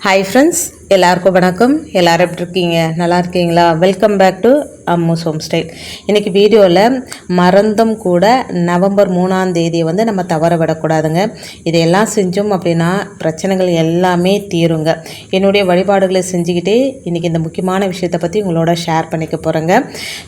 Hi friends எல்லாருக்கும் வணக்கம். எல்லோரும் எப்படி இருக்கீங்க? நல்லா இருக்கீங்களா? Welcome back to Ammu's home style இன்றைக்கி வீடியோவில் மறந்தும் கூட நவம்பர் மூணாம் தேதியை வந்து நம்ம தவற விடக்கூடாதுங்க. இதையெல்லாம் செஞ்சோம் அப்படின்னா பிரச்சனைகள் எல்லாமே தீருங்க. என்னுடைய வழிபாடுகளை செஞ்சுக்கிட்டே இன்றைக்கி இந்த முக்கியமான விஷயத்தை பற்றி உங்களோட ஷேர் பண்ணிக்க போகிறேங்க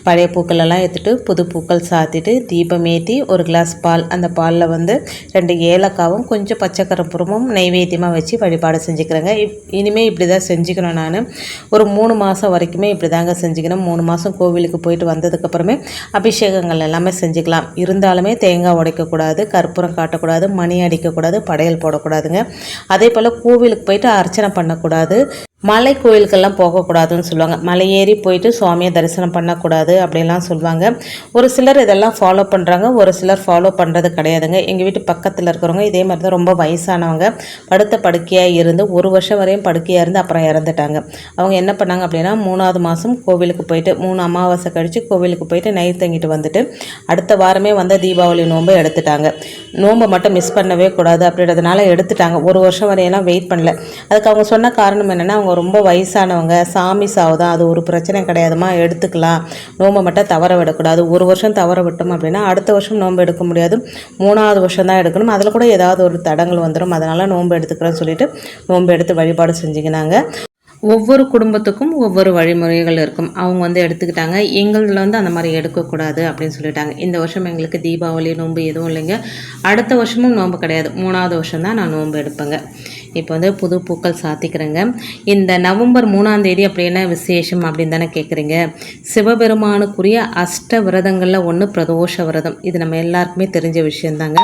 பழைய பூக்களெல்லாம் எடுத்துகிட்டு எடுத்துட்டு புது பூக்கள் சாத்திட்டு தீபம் ஏற்றி ஒரு கிளாஸ் பால் அந்த பாலில் வந்து ரெண்டு ஏலக்காவும் கொஞ்சம் பச்சை கருப்புறமும் நைவேத்தியமாக வச்சு வழிபாடு செஞ்சுக்கிறேங்க. இப் இனிமேல் இப்படி தான் செஞ்சுக்கணும் நான். ஒரு மூணு மாதம் வரைக்குமே இப்படி தாங்க செஞ்சுக்கணும். மூணு மாதம் கோவிலுக்கு போயிட்டு வந்ததுக்கப்புறமே அபிஷேகங்கள் எல்லாமே செஞ்சுக்கலாம். இருந்தாலுமே தேங்காய் உடைக்கக்கூடாது கற்பூரம் காட்டக்கூடாது மணி அடிக்கக்கூடாது படையல் போடக்கூடாதுங்க. அதே போல் கோவிலுக்கு போயிட்டு அர்ச்சனை பண்ணக்கூடாது. மலை கோயிலுக்கெல்லாம் போகக்கூடாதுன்னு சொல்லுவாங்க. மலை ஏறி போயிட்டு சுவாமியை தரிசனம் பண்ணக்கூடாது அப்படிலாம் சொல்லுவாங்க. ஒரு சிலர் இதெல்லாம் ஃபாலோ பண்ணுறாங்க ஒரு சிலர் ஃபாலோ பண்ணுறது கிடையாதுங்க. எங்கள் வீட்டு பக்கத்தில் இருக்கிறவங்க இதே மாதிரி தான் ரொம்ப வயசானவங்க. படுத்த படுக்கையாக இருந்து ஒரு வருஷம் வரையும் படுக்கையாக இருந்து அப்புறம் இறந்துட்டாங்க. அவங்க என்ன பண்ணாங்க அப்படின்னா மூணாவது மாதம் கோவிலுக்கு போயிட்டு மூணு அமாவாசை கழித்து கோவிலுக்கு போயிட்டு நைட் தங்கிட்டு வந்துட்டு அடுத்த வாரமே வந்த தீபாவளி நோன்பை எடுத்துட்டாங்க. நோன்பை மட்டும் மிஸ் பண்ணவே கூடாது அப்படின்றதுனால எடுத்துட்டாங்க. ஒரு வருஷம் வரையெல்லாம் வெயிட் பண்ணல. அதுக்கு அவங்க சொன்ன காரணம் என்னென்னா அவங்க ரொம்ப வயசானவங்க சாமி சாவு தான் அது ஒரு பிரச்சனை கிடையாதுமா எடுத்துக்கலாம். நோன்பை மட்டும் தவற விடக்கூடாது. ஒரு வருஷம் தவற விட்டோம் அப்படின்னா அடுத்த வருஷம் நோன்பு எடுக்க முடியாது. மூணாவது வருஷம் தான் எடுக்கணும். அதில் கூட ஏதாவது ஒரு தடங்கள் வந்துடும் அதனால் நோன்பு எடுத்துக்கிறேன்னு சொல்லிட்டு நோன்பு எடுத்து வழிபாடு செஞ்சுக்கினாங்க. ஒவ்வொரு குடும்பத்துக்கும் ஒவ்வொரு வழிமுறைகள் இருக்கும். அவங்க வந்து எடுத்துக்கிட்டாங்க. எங்களில் வந்து அந்த மாதிரி எடுக்கக்கூடாது அப்படின்னு சொல்லிட்டாங்க. இந்த வருஷம் எங்களுக்கு தீபாவளி நோன்பு எதுவும் இல்லைங்க. அடுத்த வருஷமும் நோன்பு கிடையாது. மூணாவது வருஷம் தான் நான் நோன்பு எடுப்பேங்க. இப்போ வந்து புது பூக்கள் சாத்திக்கிறேங்க. இந்த நவம்பர் மூணாம் தேதி அப்படி என்ன விசேஷம் அப்படின்னு தானே கேட்குறீங்க சிவபெருமானுக்குரிய அஷ்ட விரதங்களில் ஒன்று பிரதோஷ விரதம். இது நம்ம எல்லாருக்குமே தெரிஞ்ச விஷயந்தாங்க.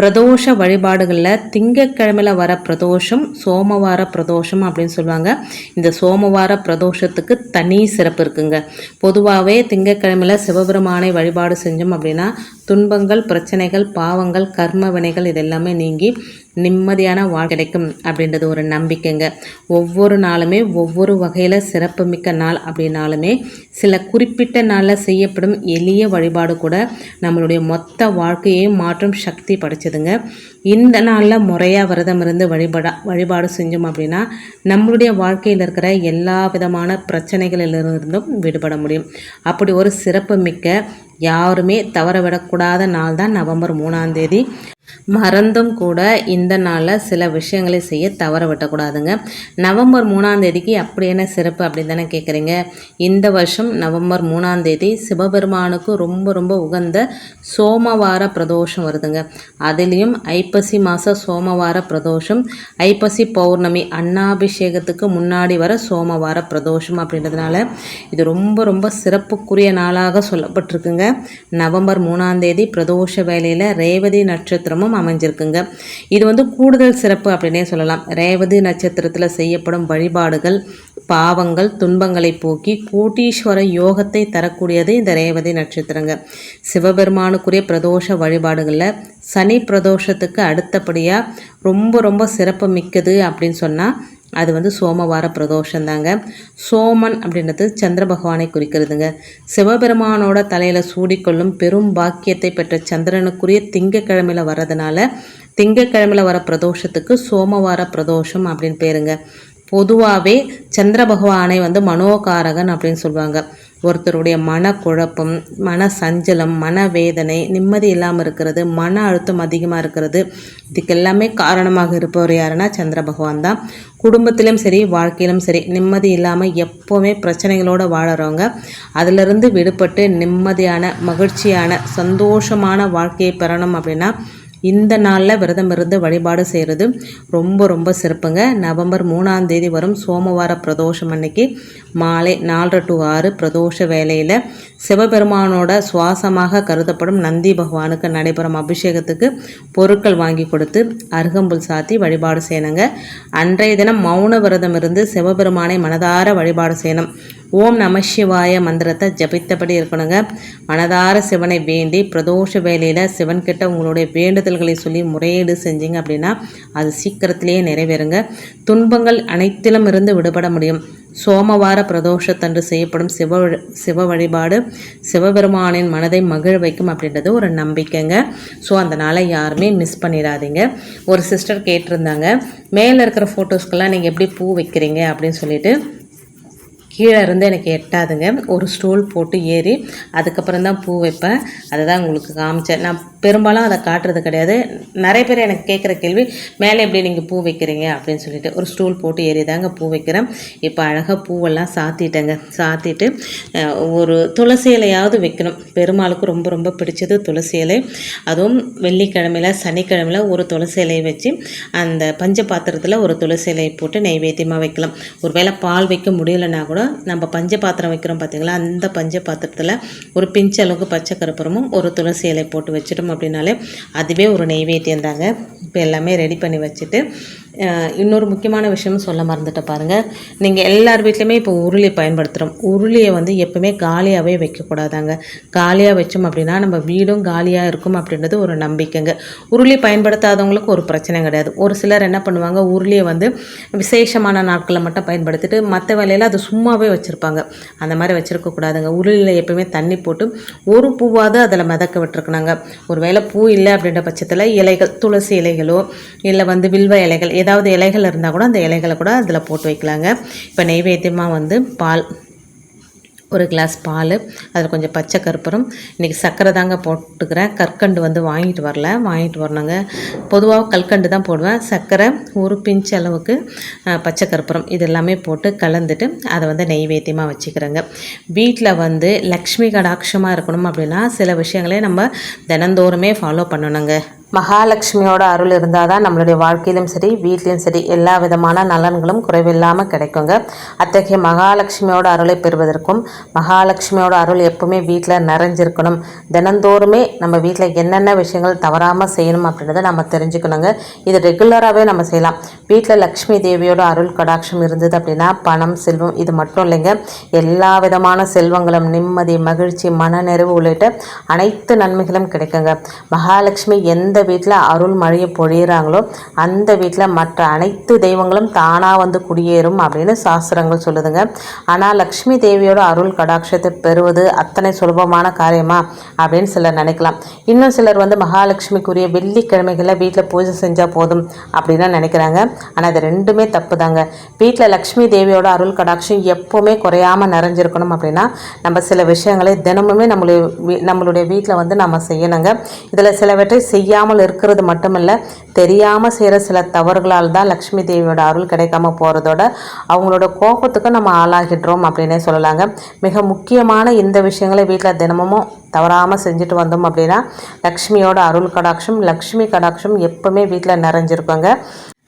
பிரதோஷ வழிபாடுகளில் திங்கக்கிழமையில் வர பிரதோஷம் சோமவார பிரதோஷம் அப்படின்னு சொல்லுவாங்க. இந்த சோமவார பிரதோஷத்துக்கு தனி சிறப்பு இருக்குங்க. பொதுவாகவே திங்கக்கிழமையில் சிவபெருமானை வழிபாடு செஞ்சோம் அப்படின்னா துன்பங்கள் பிரச்சனைகள் பாவங்கள் கர்ம வினைகள் இதெல்லாமே நீங்கி நிம்மதியான வாழ் கிடைக்கும் அப்படின்றது ஒரு நம்பிக்கைங்க. ஒவ்வொரு நாளுமே ஒவ்வொரு வகையில் சிறப்புமிக்க நாள் அப்படின்னாலுமே சில குறிப்பிட்ட நாளில் செய்யப்படும் எளிய வழிபாடு கூட நம்மளுடைய மொத்த வாழ்க்கையை மாற்றும் சக்தி படைச்சதுங்க. இந்த நாளில் முறையாக விரதம் இருந்து வழிபடா வழிபாடு செஞ்சோம் அப்படின்னா நம்மளுடைய வாழ்க்கையில் இருக்கிற எல்லா விதமான பிரச்சனைகளிலிருந்தும் விடுபட முடியும். அப்படி ஒரு சிறப்பு மிக்க யாருமே தவற விடக்கூடாத நாள் தான் நவம்பர் மூணாம் தேதி. மறந்தும் கூட இந்த நாளில் சில விஷயங்களை செய்ய தவற விட்டக்கூடாதுங்க நவம்பர் மூணாம் தேதிக்கு அப்படி என்ன சிறப்பு அப்படின்னு தானே கேட்குறீங்க இந்த வருஷம் நவம்பர் மூணாம் தேதி சிவபெருமானுக்கு ரொம்ப ரொம்ப உகந்த சோமவார பிரதோஷம் வருதுங்க. அதுலேயும் ஐப்பசி மாத சோமவார பிரதோஷம் ஐப்பசி பௌர்ணமி அன்னாபிஷேகத்துக்கு முன்னாடி வர சோமவார பிரதோஷம் அப்படின்றதுனால இது ரொம்ப ரொம்ப சிறப்புக்குரிய நாளாக சொல்லப்பட்டிருக்குங்க. நவம்பர் மூணாம் தேதி பிரதோஷ வேலையில் ரேவதி நட்சத்திரமும் அமைஞ்சிருக்குங்க. இது வந்து கூடுதல் சிறப்பு அப்படின்னே சொல்லலாம். ரேவதி நட்சத்திரத்தில் செய்யப்படும் வழிபாடுகள் பாவங்கள் துன்பங்களை போக்கி கோட்டீஸ்வர யோகத்தை தரக்கூடியது இந்த ரேவதி நட்சத்திரங்க. சிவபெருமானுக்குரிய பிரதோஷ வழிபாடுகளில் சனி பிரதோஷத்துக்கு அடுத்தபடியாக ரொம்ப ரொம்ப சிறப்பு மிக்கது அப்படின்னு சொன்னால் அது வந்து சோமவார பிரதோஷம் தாங்க. சோமன் அப்படின்றது சந்திர பகவானை குறிக்கிறதுங்க. சிவபெருமானோட தலையில் சூடிக்கொள்ளும் பெரும் பாக்கியத்தை பெற்ற சந்திரனுக்குரிய திங்கக்கிழமையில் வர்றதுனால திங்கக்கிழமையில் வர பிரதோஷத்துக்கு சோமவார பிரதோஷம் அப்படின்னு பேருங்க. பொதுவாகவே சந்திர பகவானை வந்து மனோகாரகன் அப்படின்னு சொல்லுவாங்க. ஒருத்தருடைய மனக்குழப்பம் மன சஞ்சலம் மனவேதனை நிம்மதி இல்லாமல் இருக்கிறது மன அழுத்தம் அதிகமாக இருக்கிறது. இதுக்கு எல்லாமே காரணமாக இருப்பவர் யாருன்னா சந்திர பகவான் தான். குடும்பத்திலும் சரி வாழ்க்கையிலும் சரி நிம்மதி இல்லாமல் எப்போவுமே பிரச்சனைகளோடு வாழறவங்க. அதிலிருந்து விடுபட்டு நிம்மதியான மகிழ்ச்சியான சந்தோஷமான வாழ்க்கையை பெறணும் அப்படின்னா இந்த நாளில் விரதம் இருந்து வழிபாடு செய்கிறது ரொம்ப ரொம்ப சிறப்புங்க. நவம்பர் மூணாம் தேதி வரும் சோமவார பிரதோஷம் அன்னைக்கு மாலை நாலரை டு ஆறு பிரதோஷ வேலையில் சிவபெருமானோட சுவாசமாக கருதப்படும் நந்தி பகவானுக்கு நடைபெறும் அபிஷேகத்துக்கு பொருட்கள் வாங்கி கொடுத்து அருகம்புல் சாத்தி வழிபாடு செய்யணுங்க. அன்றைய தினம் மௌன விரதம் இருந்து சிவபெருமானை மனதார வழிபாடு செய்யணும். ஓம் நம சிவாய மந்திரத்தை ஜபித்தபடி இருக்கணுங்க. மனதார சிவனை வேண்டி பிரதோஷ வேலையில் சிவன்கிட்ட உங்களுடைய வேண்டுதல்களை சொல்லி முறையீடு செஞ்சீங்க அப்படின்னா அது சீக்கிரத்திலேயே நிறைவேறுங்க. துன்பங்கள் அனைத்திலும் இருந்து விடுபட முடியும். சோமவார பிரதோஷத்தன்று செய்யப்படும் சிவ வழி- சிவ வழிபாடு சிவபெருமானின் மனதை மகிழ வைக்கும் அப்படின்றது ஒரு நம்பிக்கைங்க. ஸோ அந்த நாளை யாருமே மிஸ் பண்ணிடாதீங்க. ஒரு சிஸ்டர் கேட்டிருந்தாங்க மேலே இருக்கிற ஃபோட்டோஸ்க்கெல்லாம் நீங்கள் எப்படி பூ வைக்கிறீங்க அப்படின்னு சொல்லிட்டு கீழே இருந்து எனக்கு எட்டாதுங்க. ஒரு ஸ்டூல் போட்டு ஏறி அதுக்கப்புறம் தான் பூ வைப்பேன். அதை தான் உங்களுக்கு காமிச்சேன். நான் பெரும்பாலும் அதை காட்டுறது கிடையாது. நிறைய பேர் எனக்கு கேட்குற கேள்வி மேலே எப்படி நீங்கள் பூ வைக்கிறீங்க? அப்படின்னு சொல்லிட்டு ஒரு ஸ்டூல் போட்டு ஏறி தாங்க பூ வைக்கிறேன். இப்போ அழகாக பூவெல்லாம் சாத்திட்டேங்க. சாத்திட்டு ஒரு துளசி இலையாவது வைக்கணும். பெருமாளுக்கு ரொம்ப ரொம்ப பிடிச்சது துளசி இலை. அதுவும் வெள்ளிக்கிழமையில் சனிக்கிழமையில் ஒரு துளசி இலையை வச்சு அந்த பஞ்ச பாத்திரத்தில் ஒரு துளசி இலையை போட்டு நைவேத்தியமாக வைக்கலாம். ஒருவேளை பால் வைக்க முடியலைன்னா கூட நம்ம பஞ்ச பாத்திரம் வைக்கிறோம் பார்த்தீங்களா அந்த பஞ்ச பாத்திரத்தில் ஒரு பிஞ்ச அளவுக்கு பச்சை கருப்புறமும் ஒரு துளசி இலை போட்டு வச்சிட்டோம் அப்படின்னாலே அதுவே ஒரு நெய்வேத்தியம் தாங்க. இப்போ எல்லாமே ரெடி பண்ணி வச்சுட்டு இன்னொரு முக்கியமான விஷயம் சொல்ல மறந்துட்டு பாருங்கள் நீங்கள் எல்லார் வீட்லையுமே இப்போ உருளி பயன்படுத்துகிறோம் உருளியை வந்து எப்பவுமே காலியாகவே வைக்கக்கூடாதாங்க காலியாக வச்சோம் அப்படின்னா நம்ம வீடும் காலியாக இருக்கும் அப்படின்றது ஒரு நம்பிக்கைங்க. உருளி பயன்படுத்தாதவங்களுக்கு ஒரு பிரச்சனை கிடையாது. ஒரு சிலர் என்ன பண்ணுவாங்க உருளியை வந்து விசேஷமான நாட்களில் மட்டும் பயன்படுத்திட்டு மற்ற வேலையில் அது சும்மா சும்மாவே வச்சுருப்பாங்க. அந்த மாதிரி வச்சுருக்கக்கூடாதுங்க உருளியில் எப்பவுமே தண்ணி போட்டு ஒரு பூவாவது அதில் மிதக்க விட்டுருக்கணுங்க. ஒரு வேளை பூ இல்லை அப்படின்ற பட்சத்தில் இலைகள் துளசி இலைகளோ இல்லை வந்து வில்வ இலைகள் ஏதாவது இலைகள் இருந்தால் கூட அந்த இலைகளை கூட அதில் போட்டு வைக்கலாங்க. இப்போ நெய்வேத்தியமாக வந்து பால் ஒரு கிளாஸ் பால் அதில் கொஞ்சம் பச்சை கற்பூரம் இன்றைக்கி சர்க்கரை தாங்க போட்டுக்கிறேன். கற்கண்டு வந்து வாங்கிட்டு வரல. வாங்கிட்டு வரணுங்க. பொதுவாக கல்கண்டு தான் போடுவேன். சர்க்கரை ஒரு பிஞ்ச் அளவுக்கு பச்சை கற்பூரம் இது எல்லாமே போட்டு கலந்துட்டு அதை வந்து நெய்வேத்தியமாக வச்சுக்கிறேங்க. வீட்டில் வந்து லக்ஷ்மி கடாட்சமாக இருக்கணும் அப்படின்னா சில விஷயங்களே நம்ம தினந்தோறுமே ஃபாலோ பண்ணணுங்க. மகாலட்சுமியோட அருள் இருந்தால் தான் நம்மளுடைய வாழ்க்கையிலும் சரி வீட்லேயும் சரி எல்லா விதமான நலன்களும் குறைவில்லாமல் கிடைக்குங்க. அத்தகைய மகாலட்சுமியோட அருளை பெறுவதற்கும் மகாலட்சுமியோட அருள் எப்பவுமே வீட்டில் நிறைஞ்சிருக்கணும். தினந்தோறுமே நம்ம வீட்டில் என்னென்ன விஷயங்கள் தவறாமல் செய்யணும் அப்படின்றத நம்ம தெரிஞ்சுக்கணுங்க. இது ரெகுலராகவே நம்ம செய்யலாம். வீட்டில் லக்ஷ்மி தேவியோட அருள் கடாட்சம் இருந்தது அப்படின்னா பணம் செல்வம் இது மட்டும் இல்லைங்க. எல்லா விதமான செல்வங்களும் நிம்மதி மகிழ்ச்சி மனநிறைவு உள்ளிட்ட அனைத்து நன்மைகளும் கிடைக்குங்க. மகாலட்சுமி எந்த வீட்டில் அருள் மழையை பொழியிறாங்களோ அந்த வீட்டில் மற்ற அனைத்து தெய்வங்களும் தானாக வந்து குடியேறும் அப்படின்னு சாஸ்திரங்கள் சொல்லுதுங்க. ஆனால் லக்ஷ்மி தேவியோட அருள் கடாட்சத்தை பெறுவது அத்தனை சுலபமான காரியமா அப்படின்னு சிலர் நினைக்கலாம். இன்னும் சிலர் வந்து மகாலட்சுமிக்குரிய வெள்ளிக்கிழமைகளில் வீட்டில் பூஜை செஞ்சால் போதும் அப்படின்னு நினைக்கிறாங்க. ஆனால் அது ரெண்டுமே தப்பு தாங்க வீட்டில் லக்ஷ்மி தேவியோட அருள் கடாட்சம் எப்போவுமே குறையாமல் நிறைஞ்சிருக்கணும் அப்படின்னா நம்ம சில விஷயங்களை தினமுமே நம்மளுடைய வீ- நம்மளுடைய வீட்டில் வந்து நம்ம செய்யணுங்க. இதில் சிலவற்றை செய்யாமல் இருக்கிறது மட்டுமில்ல தெரியாமல் செய்கிற சில தவறுகளால் தான் லக்ஷ்மி தேவியோட அருள் கிடைக்காம போகிறதோட அவங்களோட கோபத்துக்கு நம்ம ஆளாகிடுறோம் அப்படின்னே சொல்லலாங்க. மிக முக்கியமான இந்த விஷயங்களை வீட்டில் தினமும் தவறாமல் செஞ்சுட்டு வந்தோம் அப்படின்னா லக்ஷ்மியோட அருள் கடாட்சம் லக்ஷ்மி கடாட்சம் எப்பவுமே வீட்டில் நிறைஞ்சிருக்குங்க.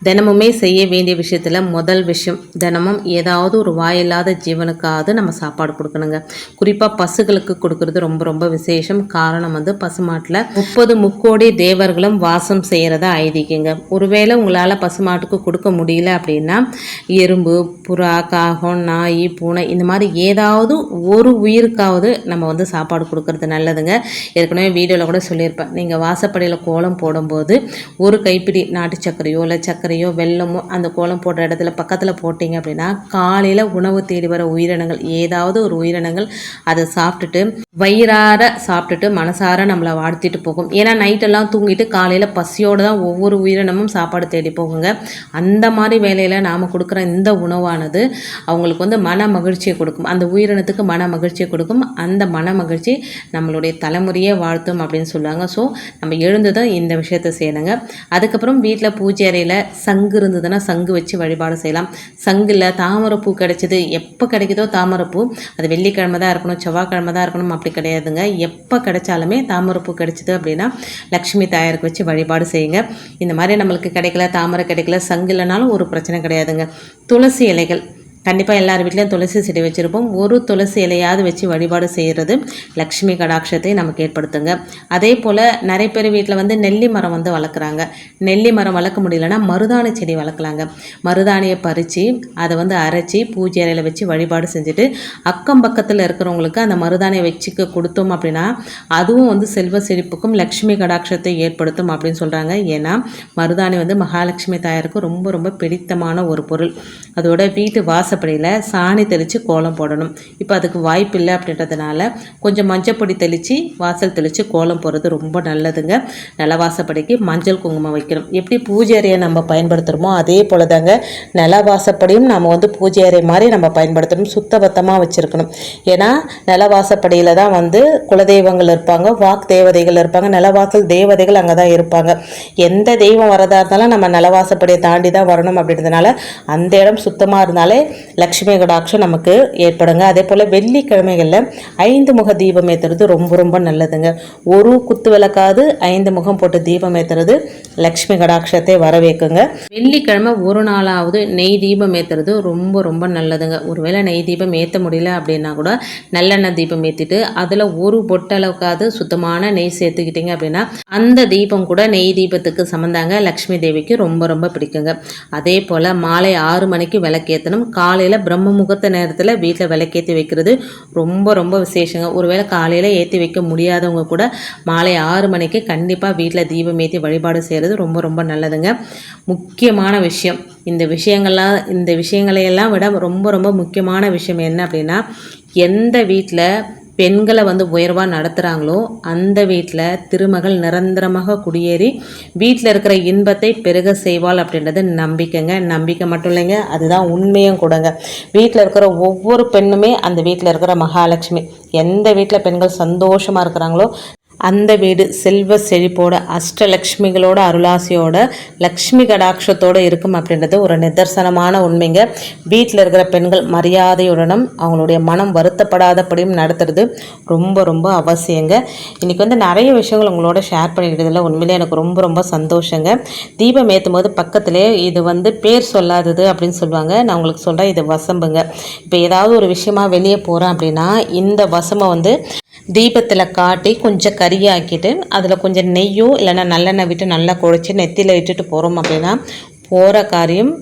தினமுமே செய்ய வேண்டிய விஷயத்தில் முதல் விஷயம் தினமும் ஏதாவது ஒரு வாயில்லாத ஜீவனுக்காவது நம்ம சாப்பாடு கொடுக்கணுங்க. குறிப்பாக பசுகளுக்கு கொடுக்கறது ரொம்ப ரொம்ப விசேஷம். காரணம் வந்து பசுமாட்டில் முப்பது முக்கோடி தேவர்களும் வாசம் செய்கிறத ஐதீகங்க. ஒருவேளை உங்களால் பசுமாட்டுக்கு கொடுக்க முடியல அப்படின்னா எறும்பு புறா காகம் நாய் பூனை இந்த மாதிரி ஏதாவது ஒரு உயிருக்காவது நம்ம வந்து சாப்பாடு கொடுக்கறது நல்லதுங்க. ஏற்கனவே வீடியோவில் கூட சொல்லியிருப்பேன். நீங்கள் வாசப்படியில் கோலம் போடும்போது ஒரு கைப்பிடி நாட்டு சர்க்கரையோ இல்லை சர்க்கரையோ வெள்ளமோ அந்த கோலம் போடுற இடத்துல பக்கத்தில் போட்டிங்க அப்படின்னா காலையில் உணவு தேடி வர உயிரினங்கள் ஏதாவது ஒரு உயிரினங்கள் அதை சாப்பிட்டுட்டு வயிறார சாப்பிட்டுட்டு மனசார நம்மளை வாழ்த்திட்டு போகும். ஏன்னா நைட்டெல்லாம் தூங்கிட்டு காலையில் பசியோடு தான் ஒவ்வொரு உயிரினமும் சாப்பாடு தேடி போகுங்க. அந்த மாதிரி வேலையில் நாம் கொடுக்குற இந்த உணவானது அவங்களுக்கு வந்து மன மகிழ்ச்சியை கொடுக்கும். அந்த உயிரினத்துக்கு மன மகிழ்ச்சியை கொடுக்கும். அந்த மன மகிழ்ச்சி நம்மளுடைய தலைமுறையே வாழ்த்தும் அப்படின்னு சொல்லுவாங்க. ஸோ நம்ம எழுந்ததும் இந்த விஷயத்தை செய்யணுங்க. அதுக்கப்புறம் வீட்டில் பூஜை அறையில் சங்கு இருந்ததுன்னா சங்கு வச்சு வழிபாடு செய்யலாம். சங்கில் தாமரைப்பூ கிடைச்சது. எப்போ கிடைக்குதோ தாமரைப்பூ. அது வெள்ளிக்கிழமை தான் இருக்கணும் செவ்வாய்க்கிழமை தான் இருக்கணும் அப்படி கிடையாதுங்க. எப்போ கிடைச்சாலுமே தாமரைப்பூ கிடைச்சிது அப்படின்னா லக்ஷ்மி தாயாருக்கு வச்சு வழிபாடு செய்யுங்க. இந்த மாதிரி நம்மளுக்கு கிடைக்கல தாமரை கிடைக்கல சங்கு இல்லைனாலும் ஒரு பிரச்சனை கிடையாதுங்க. துளசி இலைகள். கண்டிப்பாக எல்லார் வீட்லேயும் துளசி செடி வச்சுருப்போம். ஒரு துளசி இலையாவது வச்சு வழிபாடு செய்கிறது லக்ஷ்மி கடாட்சத்தை நமக்கு ஏற்படுத்துங்க. அதே போல் நிறைய பேர் வீட்டில் வந்து நெல்லி மரம் வந்து வளர்க்குறாங்க. நெல்லி மரம் வளர்க்க முடியலன்னா மருதாணி செடி வளர்க்கலாங்க. மருதாணியை பறித்து அதை வந்து அரைச்சி பூஜை இலையில் வச்சு வழிபாடு செஞ்சுட்டு அக்கம் பக்கத்தில் இருக்கிறவங்களுக்கு அந்த மருதாணியை வச்சுக்க கொடுத்தோம் அப்படின்னா அதுவும் வந்து செல்வ செழிப்புக்கும் லக்ஷ்மி கடாட்சத்தை ஏற்படுத்தும் அப்படின்னு சொல்கிறாங்க ஏன்னா மருதாணி வந்து மகாலட்சுமி தாயாருக்கு ரொம்ப ரொம்ப பிடித்தமான ஒரு பொருள். அதோட வீட்டு வாசப்படியில் சாணி தெளித்து கோலம் போடணும். இப்போ அதுக்கு வாய்ப்பு இல்லை அப்படின்றதுனால கொஞ்சம் மஞ்சப்பொடி தெளித்து வாசல் தெளித்து கோலம் போடுறது ரொம்ப நல்லதுங்க. நில வாசப்படிக்கு மஞ்சள் குங்குமம் வைக்கணும். எப்படி பூஜை அறையை நம்ம பயன்படுத்துகிறோமோ அதே போல் தாங்க நில வாசப்படியும் நம்ம வந்து பூஜை அறை மாதிரி நம்ம பயன்படுத்தணும். சுத்தபத்தமாக வச்சுருக்கணும். ஏன்னா நில வாசப்படியில் தான் வந்து குலதெய்வங்கள் இருப்பாங்க வாக் தேவதைகள் இருப்பாங்க நிலவாசல் தேவதைகள் அங்கே தான் இருப்பாங்க. எந்த தெய்வம் வரதா இருந்தாலும் நம்ம நிலவாசப்படியை தாண்டி தான் வரணும் அப்படின்றதுனால அந்த இடம் சுத்தமாக இருந்தாலே லக்ஷ்மி கடாட்சம் நமக்கு ஏற்படுங்க. அதே போல் வெள்ளிக்கிழமைகளில் ஐந்து முக தீபம் ஏற்றுறது ரொம்ப ரொம்ப நல்லதுங்க. ஒரு குத்து விளக்காது ஐந்து முகம் போட்டு தீபம் ஏற்றுறது லக்ஷ்மி கடாட்சத்தை வரவேற்குங்க. வெள்ளிக்கிழமை ஒரு நாளாவது நெய் தீபம் ஏற்றுறது ரொம்ப ரொம்ப நல்லதுங்க. ஒருவேளை நெய் தீபம் ஏற்ற முடியல அப்படின்னா கூட நல்லெண்ணெய் தீபம் ஏற்றிட்டு அதில் ஒரு பொட்டளவுக்காவது சுத்தமான நெய் சேர்த்துக்கிட்டீங்க அப்படின்னா அந்த தீபம் கூட நெய் தீபத்துக்கு சம்மந்தாங்க லக்ஷ்மி தேவிக்கு ரொம்ப ரொம்ப பிடிக்குங்க. அதே போல் மாலை ஆறு மணிக்கு விளக்கேற்றணும் காலையில் பிரம்ம முகூர்த்த நேரத்தில் வீட்டில் விளக்கேற்றி வைக்கிறது ரொம்ப ரொம்ப விசேஷங்க. ஒருவேளை காலையில் ஏற்றி வைக்க முடியாதவங்க கூட மாலை ஆறு மணிக்கு கண்டிப்பாக வீட்டில் தீபம் ஏற்றி வழிபாடு செய்கிறது ரொம்ப ரொம்ப நல்லதுங்க. முக்கியமான விஷயம். இந்த விஷயங்கள்லாம் இந்த விஷயங்களையெல்லாம் விட ரொம்ப ரொம்ப முக்கியமான விஷயம் என்ன அப்படின்னா எந்த வீட்டில் பெண்களை வந்து உயர்வாக நடத்துகிறாங்களோ அந்த வீட்டில் திருமகள் நிரந்தரமாக குடியேறி வீட்டில் இருக்கிற இன்பத்தை பெருக செய்வாள் அப்படின்றது நம்பிக்கைங்க. நம்பிக்கை மட்டும் இல்லைங்க அதுதான் உண்மையும் கூடங்க. வீட்டில் இருக்கிற ஒவ்வொரு பெண்ணுமே அந்த வீட்டில் இருக்கிற மகாலட்சுமி. எந்த வீட்டில் பெண்கள் சந்தோஷமாக இருக்கிறாங்களோ அந்த வீடு செல்வ செழிப்போட அஷ்டலக்ஷ்மிகளோட அருளாசியோட லக்ஷ்மி கடாட்சத்தோடு இருக்கும் அப்படின்றது ஒரு நிதர்சனமான உண்மைங்க. வீட்டில் இருக்கிற பெண்கள் மரியாதையுடனும் அவங்களுடைய மனம் வருத்தப்படாதபடியும் நடத்துறது ரொம்ப ரொம்ப அவசியங்க. இன்றைக்கி வந்து நிறைய விஷயங்கள் உங்களோட ஷேர் பண்ணிக்கிட்டதில் உண்மையிலே எனக்கு ரொம்ப ரொம்ப சந்தோஷங்க. தீபம் ஏற்றும் போது பக்கத்திலே இது வந்து பேர் சொல்லாதது அப்படின்னு சொல்லுவாங்க. நான் உங்களுக்கு சொல்கிறேன் இது வசம்புங்க. இப்போ ஏதாவது ஒரு விஷயமா வெளியே போகிறேன் அப்படின்னா இந்த வசமை வந்து தீபத்தில் காட்டி கொஞ்சம் கறியாக்கிட்டு அதில் கொஞ்சம் நெய்யோ இல்லைன்னா நல்லெண்ணெய் விட்டு நல்லா குழச்சி நெத்தியில் இட்டுட்டு போகிறோம் அப்படின்னா போகிற காரியம்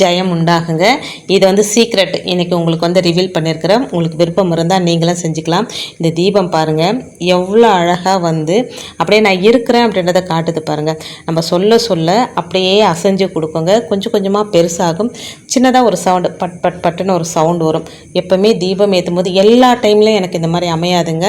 ஜெயம் உண்டாகுங்க. இது வந்து சீக்ரெட் இன்றைக்கி உங்களுக்கு வந்து ரிவீல் பண்ணியிருக்கிறேன் உங்களுக்கு விருப்பம் இருந்தால் நீங்களும் செஞ்சுக்கலாம். இந்த தீபம் பாருங்கள் எவ்வளோ அழகாக வந்து அப்படியே நான் இருக்கிறேன் அப்படின்றத காட்டுது பாருங்கள் நம்ம சொல்ல சொல்ல அப்படியே அசைஞ்சு கொடுக்குங்க. கொஞ்சம் கொஞ்சமாக பெருசாகும். சின்னதாக ஒரு சவுண்டு பட் பட் பட்டுன்னு ஒரு சவுண்டு வரும். எப்போவுமே தீபம் ஏற்றும் போது எல்லா டைம்லையும் எனக்கு இந்த மாதிரி அமையாதுங்க.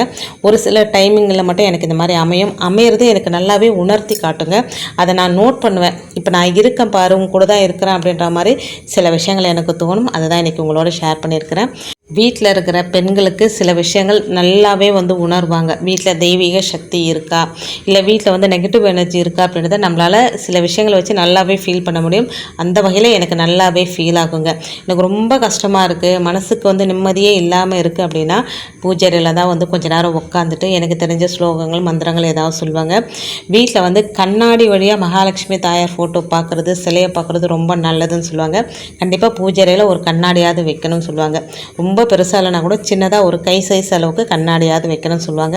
ஒரு சில டைமிங்கில் மட்டும் எனக்கு இந்த மாதிரி அமையும். அமையிறது எனக்கு நல்லாவே உணர்த்தி காட்டுங்க. அதை நான் நோட் பண்ணுவேன். இப்போ நான் இருக்கேன் பாருங்க கூட தான் இருக்கிறேன் அப்படின்ற மாதிரி சில விஷயங்கள் எனக்கு தோணும். அதை தான் இன்றைக்கி உங்களோட ஷேர் பண்ணியிருக்கிறேன். வீட்டில் இருக்கிற பெண்களுக்கு சில விஷயங்கள் நல்லாவே வந்து உணர்வாங்க. வீட்டில் தெய்வீக சக்தி இருக்கா? இல்லை வீட்டில் வந்து நெகட்டிவ் எனர்ஜி இருக்கா அப்படின்றத நம்மளால் சில விஷயங்களை வச்சு நல்லாவே ஃபீல் பண்ண முடியும். அந்த வகையில் எனக்கு நல்லாவே ஃபீல் ஆகுங்க. எனக்கு ரொம்ப கஷ்டமாக இருக்குது மனசுக்கு வந்து நிம்மதியே இல்லாமல் இருக்குது அப்படின்னா பூஜையில் தான் வந்து கொஞ்ச நேரம் உட்காந்துட்டு எனக்கு தெரிஞ்ச ஸ்லோகங்கள் மந்திரங்கள் ஏதாவது சொல்லுவாங்க வீட்டில் வந்து கண்ணாடி வழியாக மகாலட்சுமி தாயார் ஃபோட்டோ பார்க்குறது சிலையை பார்க்குறது ரொம்ப நல்லதுன்னு சொல்லுவாங்க. கண்டிப்பாக பூஜையில் ஒரு கண்ணாடியாவது வைக்கணும்னு சொல்லுவாங்க. ரொம்ப ரொம்ப பெருசாக இல்லைனா கூட சின்னதாக ஒரு கை சைஸ் அளவுக்கு கண்ணாடியாவது வைக்கணும்னு சொல்லுவாங்க.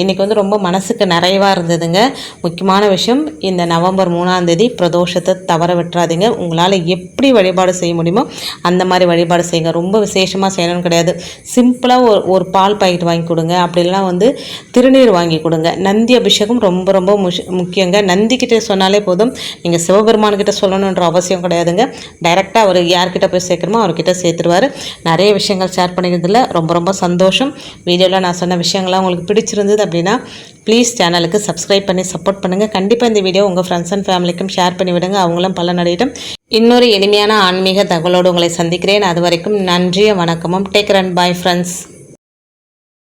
இன்றைக்கி வந்து ரொம்ப மனசுக்கு நிறைவாக இருந்ததுங்க. முக்கியமான விஷயம் இந்த நவம்பர் மூணாந்தேதி பிரதோஷத்தை தவற விட்டுறாதீங்க. உங்களால் எப்படி வழிபாடு செய்ய முடியுமோ அந்த மாதிரி வழிபாடு செய்யுங்க. ரொம்ப விசேஷமாக செய்யணும்னு கிடையாது. சிம்பிளாக ஒரு ஒரு பால் பாக்கெட் வாங்கி கொடுங்க. அப்படிலாம் வந்து திருநீர் வாங்கி கொடுங்க. நந்தி அபிஷேகம் ரொம்ப ரொம்ப முக்கியங்க. நந்திக்கிட்ட சொன்னாலே போதும். நீங்கள் சிவபெருமான்கிட்ட சொல்லணுன்ற அவசியம் கிடையாதுங்க. டைரெக்டாக அவர் யார்கிட்ட போய் சேர்க்கணுமோ அவர்கிட்ட சேர்த்துருவார். நிறைய விஷயங்கள் ஷேர் பண்ணிக்கிறதுல ரொம்ப ரொம்ப சந்தோஷம். வீடியோவில் நான் சொன்ன விஷயங்கள்லாம் உங்களுக்கு பிடிச்சிருந்தது அப்படின்னா ப்ளீஸ் சேனலுக்கு சப்ஸ்கிரைப் பண்ணி சப்போர்ட் பண்ணுங்கள் கண்டிப்பாக இந்த வீடியோ உங்கள் ஃப்ரெண்ட்ஸ் அண்ட் ஃபேமிலிக்கும் ஷேர் பண்ணி விடுங்க. அவங்களும் பலனடையிட்டும். இன்னொரு எளிமையான ஆன்மீக தகவலோடு உங்களை சந்திக்கிறேன். அது வரைக்கும் நன்றிய வணக்கமும். Take run bye friends